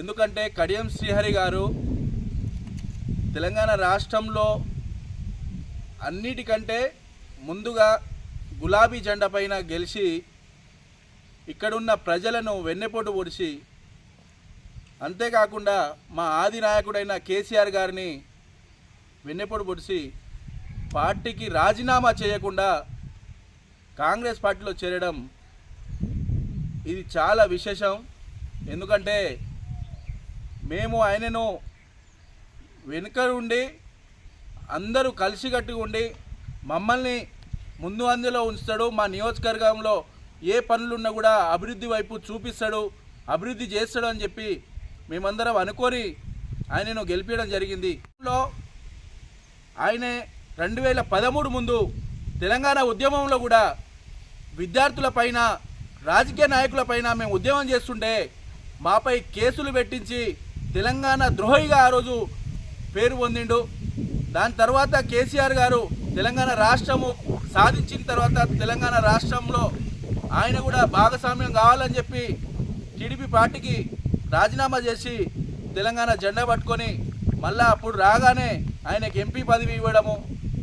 ఎందుకంటే కడియం శ్రీహరి గారు తెలంగాణ రాష్ట్రంలో అన్నిటికంటే ముందుగా గులాబీ జెండా పైన గెలిచి ఇక్కడున్న ప్రజలను వెన్నెపోటు పొడిచి అంతేకాకుండా మా ఆది నాయకుడైన కేసీఆర్ గారిని వెన్నెపోటు పొడిచి పార్టీకి రాజీనామా చేయకుండా కాంగ్రెస్ పార్టీలో చేరడం ఇది చాలా విశేషం. ఎందుకంటే మేము ఆయనను వెనుక ఉండి అందరూ కలిసికట్టుగా ఉండి మమ్మల్ని ముందు అందులో ఉంచుతాడు మా నియోజకవర్గంలో ఏ పనులున్నా కూడా అభివృద్ధి వైపు చూపిస్తాడు అభివృద్ధి చేస్తాడు అని చెప్పి మేమందరం అనుకొని ఆయనను గెలిపించడం జరిగింది. లో ఆయన రెండు వేల పదమూడు ముందు తెలంగాణ ఉద్యమంలో కూడా విద్యార్థుల పైన రాజకీయ నాయకుల పైన మేము ఉద్యమం చేస్తుంటే మాపై కేసులు పెట్టించి తెలంగాణ ద్రోహిగా ఆ రోజు పేరు పొందిండు. దాని తర్వాత కేసీఆర్ గారు తెలంగాణ రాష్ట్రము సాధించిన తర్వాత తెలంగాణ రాష్ట్రంలో ఆయన కూడా భాగస్వామ్యం కావాలని చెప్పి టీడీపీ పార్టీకి రాజీనామా చేసి తెలంగాణ జెండా పట్టుకొని మళ్ళా అప్పుడు రాగానే ఆయనకి ఎంపీ పదవి ఇవ్వడము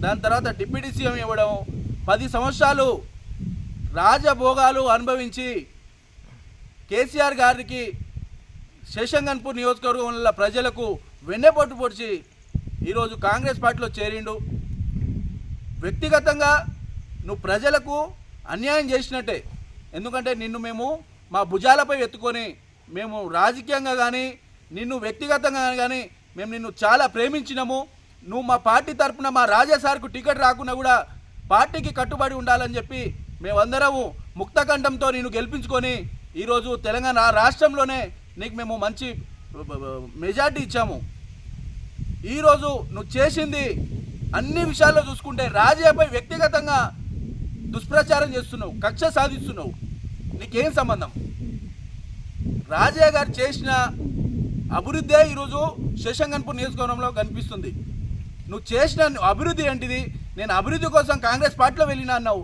దాని తర్వాత డిప్యూటీ సీఎం ఇవ్వడము పది సంవత్సరాలు రాజభోగాలు అనుభవించి కేసీఆర్ గారికి శేషంగన్పూర్ నియోజకవర్గంలో ప్రజలకు వెన్నెపోటు పొడిచి ఈరోజు కాంగ్రెస్ పార్టీలో చేరిండు. వ్యక్తిగతంగా నువ్వు ప్రజలకు అన్యాయం చేసినట్టే. ఎందుకంటే నిన్ను మేము మా భుజాలపై ఎత్తుకొని మేము రాజకీయంగా కానీ నిన్ను వ్యక్తిగతంగా కానీ మేము నిన్ను చాలా ప్రేమించినాము. నువ్వు మా పార్టీ తరపున మా రాజాసార్కు టికెట్ రాకుండా కూడా పార్టీకి కట్టుబడి ఉండాలని చెప్పి మేమందరము ముక్తకంఠంతో నేను గెలిపించుకొని ఈరోజు తెలంగాణ రాష్ట్రంలోనే నీకు మేము మంచి మెజార్టీ ఇచ్చాము. ఈరోజు నువ్వు చేసింది అన్ని విషయాల్లో చూసుకుంటే రాజయ్యపై వ్యక్తిగతంగా దుష్ప్రచారం చేస్తున్నావు కక్ష సాధిస్తున్నావు. నీకేం సంబంధం? రాజయ్య గారు చేసిన అభివృద్ధే ఈరోజు శశంగన్పూర్ నియోజకవర్గంలో కనిపిస్తుంది. నువ్వు చేసిన అభివృద్ధి ఏంటిది? నేను అభివృద్ధి కోసం కాంగ్రెస్ పార్టీలో వెళ్ళినా అన్నావు.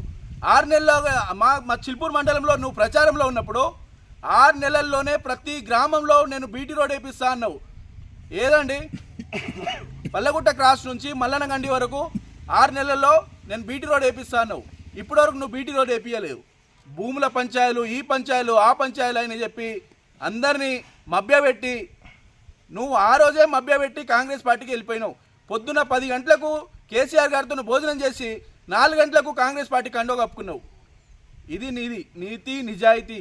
ఆరు నెలల్లో మా మా చిల్పూర్ మండలంలో నువ్వు ప్రచారంలో ఉన్నప్పుడు ఆరు నెలల్లోనే ప్రతి గ్రామంలో నేను బీటీ రోడ్ వేపిస్తా అన్నావు. ఏదండి? పల్లగుట్ట క్రాస్ నుంచి మల్లనగండి వరకు ఆరు నెలల్లో నేను బీటీ రోడ్ వేపిస్తా అన్నావు. ఇప్పటివరకు నువ్వు బీటీ రోడ్ వేపియలేవు భూముల పంచాయలు ఈ పంచాయలు ఆ పంచాయలు అని చెప్పి అందరినీ మభ్యపెట్టి నువ్వు ఆ రోజే మభ్యపెట్టి కాంగ్రెస్ పార్టీకి వెళ్ళిపోయినావు. పొద్దున పది గంటలకు కేసీఆర్ గారితో భోజనం చేసి నాలుగు గంటలకు కాంగ్రెస్ పార్టీ కండో కప్పుకున్నావు ఇది నీది నీతి నిజాయితీ.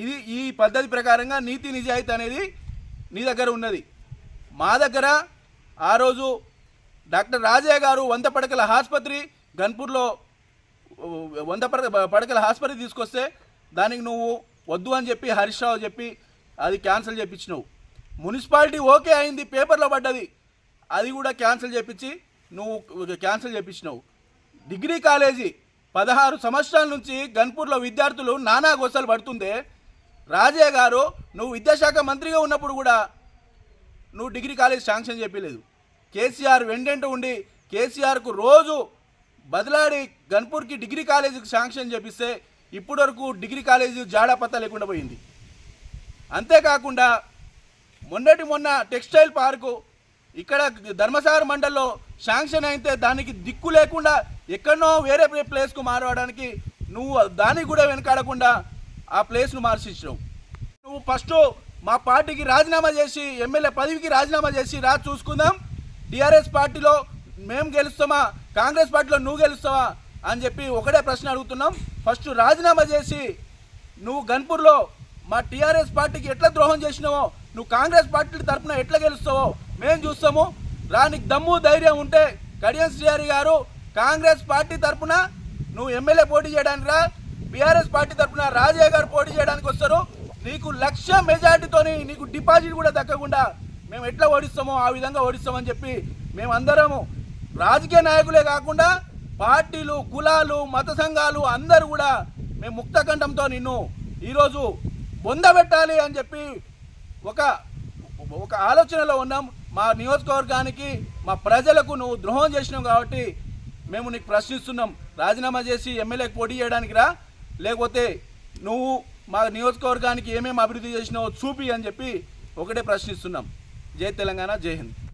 ఇది ఈ పద్ధతి ప్రకారంగా నీతి నిజాయితీ అనేది నీ దగ్గర ఉన్నది. మా దగ్గర ఆ రోజు డాక్టర్ రాజయ్య గారు వంద పడకల ఆసుపత్రి గన్పూర్లో వంద పడక పడకల ఆసుపత్రి తీసుకొస్తే దానికి నువ్వు వద్దు అని చెప్పి హరీష్ రావు చెప్పి అది క్యాన్సిల్ చేయించినావు మున్సిపాలిటీ ఓకే అయింది పేపర్లో పడ్డది. అది కూడా క్యాన్సిల్ చేయించి నువ్వు క్యాన్సిల్ చేయించినావు డిగ్రీ కాలేజీ పదహారు సంవత్సరాల నుంచి గన్పూర్లో విద్యార్థులు నానా గోసలు పడుతుందే రాజయ్య గారు నువ్వు విద్యాశాఖ మంత్రిగా ఉన్నప్పుడు కూడా నువ్వు డిగ్రీ కాలేజ్ శాంక్షన్ చెప్పలేదు కేసీఆర్ వెంటెంట ఉండి కేసీఆర్కు రోజు బదిలాడి గన్పూర్కి డిగ్రీ కాలేజీకి శాంక్షన్ చేపిస్తే ఇప్పటి వరకు డిగ్రీ కాలేజీ జాడాపత్తా లేకుండా పోయింది. అంతేకాకుండా మొన్నటి మొన్న టెక్స్టైల్ పార్కు ఇక్కడ ధర్మసాగర్ మండల్లో శాంక్షన్ అయితే దానికి దిక్కు లేకుండా ఎక్కడో వేరే ప్లేస్కు మారవడానికి నువ్వు దానికి కూడా వెనకాడకుండా ఆ ప్లేస్ను మార్చిచ్చినావు నువ్వు ఫస్ట్ మా పార్టీకి రాజీనామా చేసి ఎమ్మెల్యే పదవికి రాజీనామా చేసి రా చూసుకుందాం. టీఆర్ఎస్ పార్టీలో మేము గెలుస్తామా? కాంగ్రెస్ పార్టీలో నువ్వు గెలుస్తావా? అని చెప్పి ఒకటే ప్రశ్న అడుగుతున్నాం. ఫస్ట్ రాజీనామా చేసి నువ్వు గన్పూర్లో మా టీఆర్ఎస్ పార్టీకి ఎట్లా ద్రోహం చేసినావో నువ్వు కాంగ్రెస్ పార్టీ తరఫున ఎట్లా గెలుస్తావో మేము చూస్తాము. రానికి దమ్ము ధైర్యం ఉంటే కడియం శ్రీహరి గారు కాంగ్రెస్ పార్టీ తరఫున నువ్వు ఎమ్మెల్యే పోటీ చేయడానికి రా. బీఆర్ఎస్ పార్టీ తరఫున రాజయ్య గారు పోటీ చేయడానికి వస్తారు. నీకు లక్ష మెజార్టీతోని నీకు డిపాజిట్ కూడా దక్కకుండా మేము ఎట్లా ఓడిస్తామో ఆ విధంగా ఓడిస్తామని చెప్పి మేమందరము రాజకీయ నాయకులే కాకుండా పార్టీలు కులాలు మత సంఘాలు అందరూ కూడా మేము ముక్తకంఠంతో నిన్ను ఈరోజు బొందబెట్టాలి అని చెప్పి ఒక ఒక ఆలోచనలో ఉన్నాం. మా నియోజకవర్గానికి మా ప్రజలకు నువ్వు ద్రోహం చేసినావు కాబట్టి మేము నీకు ప్రశ్నిస్తున్నాం. రాజీనామా చేసి ఎమ్మెల్యేకి పోటీ చేయడానికి రా. లేకపోతే నువ్వు మా నియోజకవర్గానికి ఏమేమి అభివృద్ధి చేసినావో చూపి అని చెప్పి ఒకటే ప్రశ్నిస్తున్నాం. జై తెలంగాణ జై హింద్.